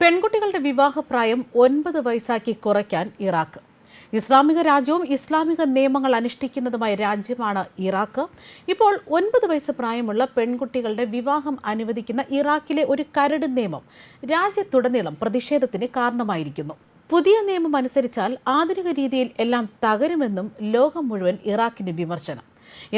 പെൺകുട്ടികളുടെ വിവാഹപ്രായം ഒൻപത് വയസ്സാക്കി കുറയ്ക്കാൻ ഇറാഖ്. ഇസ്ലാമിക രാജ്യവും ഇസ്ലാമിക നിയമങ്ങൾ അനുഷ്ഠിക്കുന്നതുമായ രാജ്യമാണ് ഇറാഖ്. ഇപ്പോൾ ഒൻപത് വയസ്സ് പ്രായമുള്ള പെൺകുട്ടികളുടെ വിവാഹം അനുവദിക്കുന്ന ഇറാഖിലെ ഒരു കരട് നിയമം രാജ്യത്തുടനീളം പ്രതിഷേധത്തിന് കാരണമായിരിക്കുന്നു. പുതിയ നിയമം അനുസരിച്ചാൽ ആധുനിക രീതിയിൽ എല്ലാം തകരുമെന്നും ലോകം മുഴുവൻ ഇറാഖിന്റെ വിമർശനം.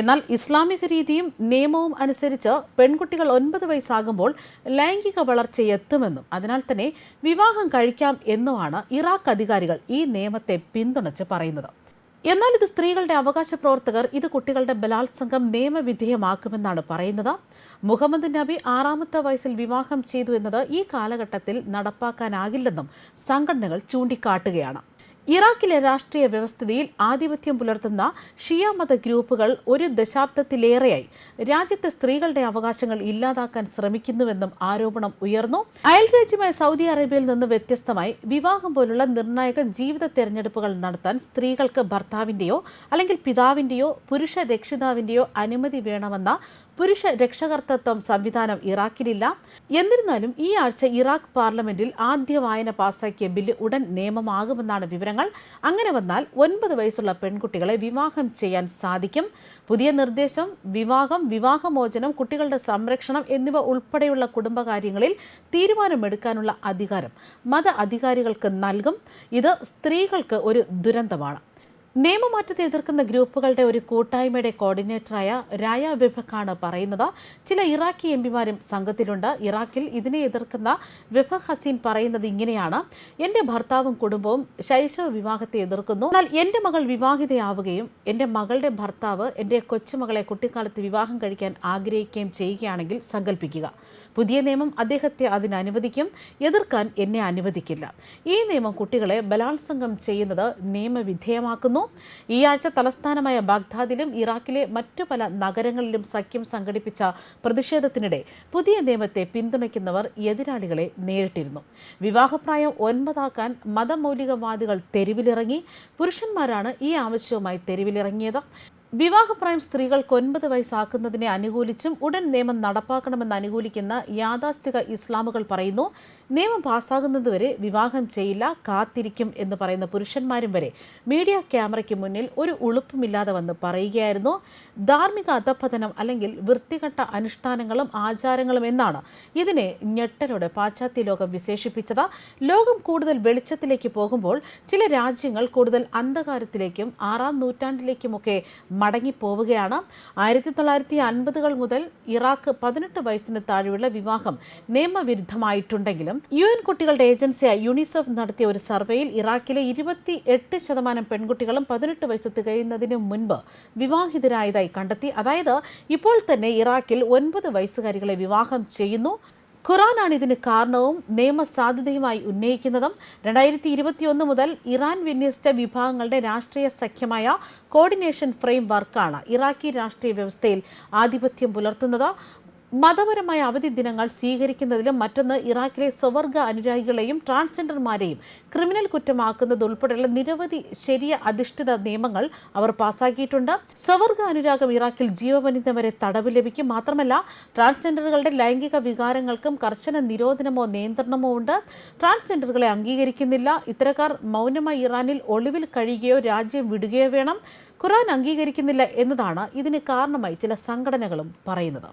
എന്നാൽ ഇസ്ലാമിക രീതിയും നിയമവും അനുസരിച്ച് പെൺകുട്ടികൾ ഒൻപത് വയസ്സാകുമ്പോൾ ലൈംഗിക വളർച്ചയെത്തുമെന്നും അതിനാൽ തന്നെ വിവാഹം കഴിക്കാം എന്നുമാണ് ഇറാഖ് അധികാരികൾ ഈ നിയമത്തെ പിന്തുണച്ച് പറയുന്നത്. എന്നാൽ ഇത് സ്ത്രീകളുടെ അവകാശ പ്രവർത്തകർ ഇത് കുട്ടികളുടെ ബലാത്സംഗം നിയമവിധേയമാക്കുമെന്നാണ് പറയുന്നത്. മുഹമ്മദ് നബി ആറാമത്തെ വയസ്സിൽ വിവാഹം ചെയ്തു എന്നത് ഈ കാലഘട്ടത്തിൽ നടപ്പാക്കാനാകില്ലെന്നും സംഘടനകൾ ചൂണ്ടിക്കാട്ടുകയാണ്. ഇറാഖിലെ രാഷ്ട്രീയ വ്യവസ്ഥിതിയിൽ ആധിപത്യം പുലർത്തുന്ന ഷിയ മത ഗ്രൂപ്പുകൾ ഒരു ദശാബ്ദത്തിലേറെയായി. രാജ്യത്തെ സ്ത്രീകളുടെ അവകാശങ്ങൾ ഇല്ലാതാക്കാൻ ശ്രമിക്കുന്നുവെന്നും ആരോപണം ഉയർന്നു. അയൽരാജ്യമായ സൗദി അറേബ്യയിൽ നിന്ന് വ്യത്യസ്തമായി വിവാഹം പോലുള്ള നിർണായക ജീവിത തെരഞ്ഞെടുപ്പുകൾ നടത്താൻ സ്ത്രീകൾക്ക് ഭർത്താവിന്റെയോ അല്ലെങ്കിൽ പിതാവിന്റെയോ പുരുഷ രക്ഷിതാവിന്റെയോ അനുമതി വേണമെന്ന പുരുഷ രക്ഷകർത്തത്വം സംവിധാനം ഇറാഖിലില്ല. എന്നിരുന്നാലും ഈ ആഴ്ച ഇറാഖ് പാർലമെന്റിൽ ആദ്യ വായന പാസാക്കിയ ബില്ല് ഉടൻ നിയമമാകുമെന്നാണ് വിവരങ്ങൾ അങ്ങനെ വന്നാൽ ഒൻപത് വയസ്സുള്ള പെൺകുട്ടികളെ വിവാഹം ചെയ്യാൻ സാധിക്കും. പുതിയ നിർദ്ദേശം വിവാഹം വിവാഹമോചനം കുട്ടികളുടെ സംരക്ഷണം എന്നിവ ഉൾപ്പെടെയുള്ള കുടുംബകാര്യങ്ങളിൽ തീരുമാനമെടുക്കാനുള്ള അധികാരം മത അധികാരികൾക്ക് നൽകും. ഇത് സ്ത്രീകൾക്ക് ഒരു ദുരന്തമാണ്. നിയമമാറ്റത്തെ എതിർക്കുന്ന ഗ്രൂപ്പുകളുടെ ഒരു കൂട്ടായ്മയുടെ കോർഡിനേറ്ററായ രായ വിഭഖാണ് പറയുന്നത്. ചില ഇറാഖി എംപിമാരും സംഘത്തിലുണ്ട്. ഇറാഖിൽ ഇതിനെ എതിർക്കുന്ന വിഭഖ് ഹസീൻ പറയുന്നത് ഇങ്ങനെയാണ്. എന്റെ ഭർത്താവും കുടുംബവും ശൈശവ വിവാഹത്തെ എതിർക്കുന്നു. എന്നാൽ എന്റെ മകൾ വിവാഹിതയാവുകയും എന്റെ മകളുടെ ഭർത്താവ് എന്റെ കൊച്ചുമകളെ കുട്ടിക്കാലത്ത് വിവാഹം കഴിക്കാൻ ആഗ്രഹിക്കുകയും ചെയ്യുകയാണെങ്കിൽ സങ്കല്പിക്കുക പുതിയ നിയമം അദ്ദേഹത്തെ അതിന് അനുവദിക്കും. എതിർക്കാൻ എന്നെ അനുവദിക്കില്ല. ഈ നിയമം കുട്ടികളെ ബലാത്സംഗം ചെയ്യുന്നത് നിയമവിധേയമാക്കുന്നു. ഈ ആഴ്ച തലസ്ഥാനമായ ബാഗ്ദാദിലും ഇറാഖിലെ മറ്റു പല നഗരങ്ങളിലും സഖ്യം സംഘടിപ്പിച്ച പ്രതിഷേധത്തിനിടെ പുതിയ നിയമത്തെ പിന്തുണയ്ക്കുന്നവർ എതിരാളികളെ നേരിട്ടിരുന്നു. വിവാഹപ്രായം ഒൻപതാക്കാൻ മതമൗലികവാദികൾ തെരുവിലിറങ്ങി. പുരുഷന്മാരാണ് ഈ ആവശ്യവുമായി തെരുവിലിറങ്ങിയത്. വിവാഹപ്രായം സ്ത്രീകൾക്ക് ഒൻപത് വയസ്സാക്കുന്നതിനെ അനുകൂലിച്ചും ഉടൻ നിയമം നടപ്പാക്കണമെന്ന് അനുകൂലിക്കുന്ന യാഥാസ്ഥിക ഇസ്ലാമുകൾ പറയുന്നു. നിയമം പാസ്സാകുന്നതുവരെ വിവാഹം ചെയ്യില്ല കാത്തിരിക്കും എന്ന് പറയുന്ന പുരുഷന്മാരും വരെ. മീഡിയ ക്യാമറയ്ക്ക് മുന്നിൽ ഒരു ഉളുപ്പുമില്ലാതെ വന്ന് പറയുകയായിരുന്നു. ധാർമ്മിക അധപ്പതനം അല്ലെങ്കിൽ വൃത്തികെട്ട അനുഷ്ഠാനങ്ങളും ആചാരങ്ങളും എന്നാണ് ഇതിനെ ഞെട്ടലോടെ പാശ്ചാത്യ ലോകം വിശേഷിപ്പിച്ചത്. ലോകം കൂടുതൽ വെളിച്ചത്തിലേക്ക് പോകുമ്പോൾ ചില രാജ്യങ്ങൾ കൂടുതൽ അന്ധകാരത്തിലേക്കും ആറാം നൂറ്റാണ്ടിലേക്കുമൊക്കെ മടങ്ങിപ്പോവുകയാണ്. ആയിരത്തി തൊള്ളായിരത്തി അൻപതുകൾ മുതൽ ഇറാഖ് പതിനെട്ട് വയസ്സിന് താഴെയുള്ള വിവാഹം നിയമവിരുദ്ധമായിട്ടുണ്ടെങ്കിലും യു എൻ കുട്ടികളുടെ ഏജൻസിയായ യുണിസെഫ് നടത്തിയ ഒരു സർവേയിൽ ഇറാഖിലെ ഇരുപത്തി എട്ട് ശതമാനം പെൺകുട്ടികളും പതിനെട്ട് വയസ്സ് തികയുന്നതിന് മുൻപ് വിവാഹിതരായതായി കണ്ടെത്തി. അതായത് ഇപ്പോൾ തന്നെ ഇറാഖിൽ ഒൻപത് വയസ്സുകാരികളെ വിവാഹം ചെയ്യുന്നു. ഖുറാനാണ് ഇതിന് കാരണവും നിയമസാധ്യതയുമായി ഉന്നയിക്കുന്നതും. രണ്ടായിരത്തി ഇരുപത്തിയൊന്ന് മുതൽ ഇറാൻ വിന്യസിച്ച വിഭാഗങ്ങളുടെ രാഷ്ട്രീയ സഖ്യമായ കോർഡിനേഷൻ ഫ്രെയിം വർക്കാണ് ഇറാഖി രാഷ്ട്രീയ വ്യവസ്ഥയിൽ ആധിപത്യം പുലർത്തുന്നത്. മതപരമായ അവധി ദിനങ്ങൾ സ്വീകരിക്കുന്നതിലും മറ്റൊന്ന് ഇറാഖിലെ സ്വവർഗ അനുരാഗികളെയും ട്രാൻസ്ജെൻഡർമാരെയും ക്രിമിനൽ കുറ്റമാക്കുന്നത് ഉൾപ്പെടെയുള്ള നിരവധി ശരിയ അധിഷ്ഠിത നിയമങ്ങൾ അവർ പാസാക്കിയിട്ടുണ്ട്. സ്വവർഗ അനുരാഗം ഇറാഖിൽ ജീവപര്യന്തം വരെ തടവ് ലഭിക്കും. മാത്രമല്ല ട്രാൻസ്ജെൻഡറുകളുടെ ലൈംഗിക വികാരങ്ങൾക്കും കർശന നിരോധനമോ നിയന്ത്രണമോ ഉണ്ട്. ട്രാൻസ്ജെൻഡറുകളെ അംഗീകരിക്കുന്നില്ല. ഇത്തരക്കാർ മൗനമായി ഇറാനിൽ ഒളിവിൽ കഴിയുകയോ രാജ്യം വിടുകയോ വേണം. ഖുറാൻ അംഗീകരിക്കുന്നില്ല എന്നതാണ് ഇതിന് കാരണമായി ചില സംഘടനകളും പറയുന്നത്.